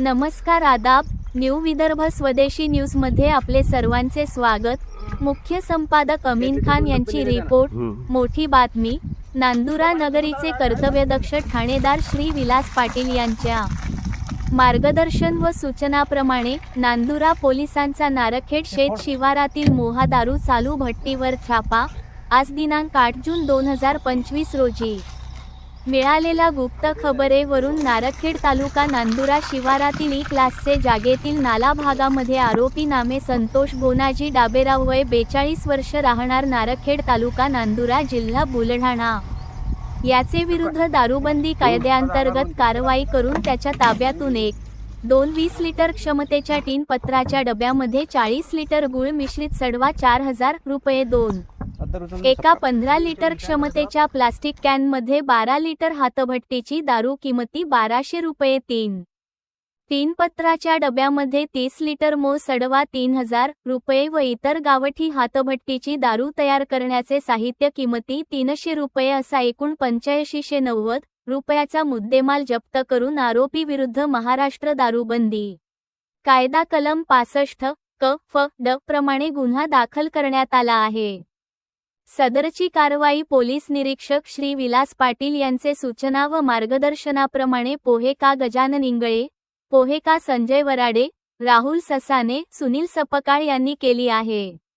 नमस्कार आदाब. न्यू विदर्भ स्वदेशी न्यूजमध्ये आपले सर्वांचे स्वागत. मुख्य संपादक अमीन खान यांची रिपोर्ट. मोठी बातमी. नांदुरा नगरीचे कर्तव्यदक्ष ठाणेदार श्री विलास पाटील यांच्या मार्गदर्शन व सूचनाप्रमाणे नांदुरा पोलिसांचा नारखेड शेत शिवारातील मोहा दारू चालू भट्टीवर छापा. आज दिनांक आठ जून दोन हजार पंचवीस रोजी. मिळालेल्या गुप्त खबरेवरून नारखेड तालुका नांदुरा शिवारातील ई क्लासचे जागेतील नाला भागामध्ये आरोपी नामे संतोष बोनाजी डाबेराव वय बेचाळीस वर्ष राहणार नारखेड तालुका नांदुरा जिल्हा बुलढाणा. याचे विरुद्ध दारूबंदी कायद्याअंतर्गत कारवाई करून त्याच्या ताब्यातून एक दोन वीस लिटर क्षमतेच्या टीन पत्राच्या डब्यामध्ये चाळीस लिटर गुळ मिश्रित सडवा चार हजार रुपये दोन. एका पंधरा लिटर क्षमतेच्या प्लास्टिक कॅनमध्ये बारा लिटर हातभट्टीची दारू किमती बाराशे रुपये तीन. तीन पत्राच्या डब्यामध्ये तीस लिटर मो सडवा तीन हजार रुपये व इतर गावठी हातभट्टीची दारू तयार करण्याचे साहित्य किमती तीनशे रुपये असा एकूण पंच्याऐंशीशे नव्वद रुपयाचा मुद्देमाल जप्त करून आरोपी विरुद्ध महाराष्ट्र दारूबंदी. कायदा कलम पासष्ट क फ ड प्रमाणे गुन्हा दाखल करण्यात आला आहे. सदरची कारवाई पोलीस निरीक्षक श्री विलास पाटील यांचे सूचना व मार्गदर्शनाप्रमाणे पोहेका गजानन इंगळे पोहेका संजय वराडे राहुल ससाने सुनील सपकाळ यांनी केली आहे.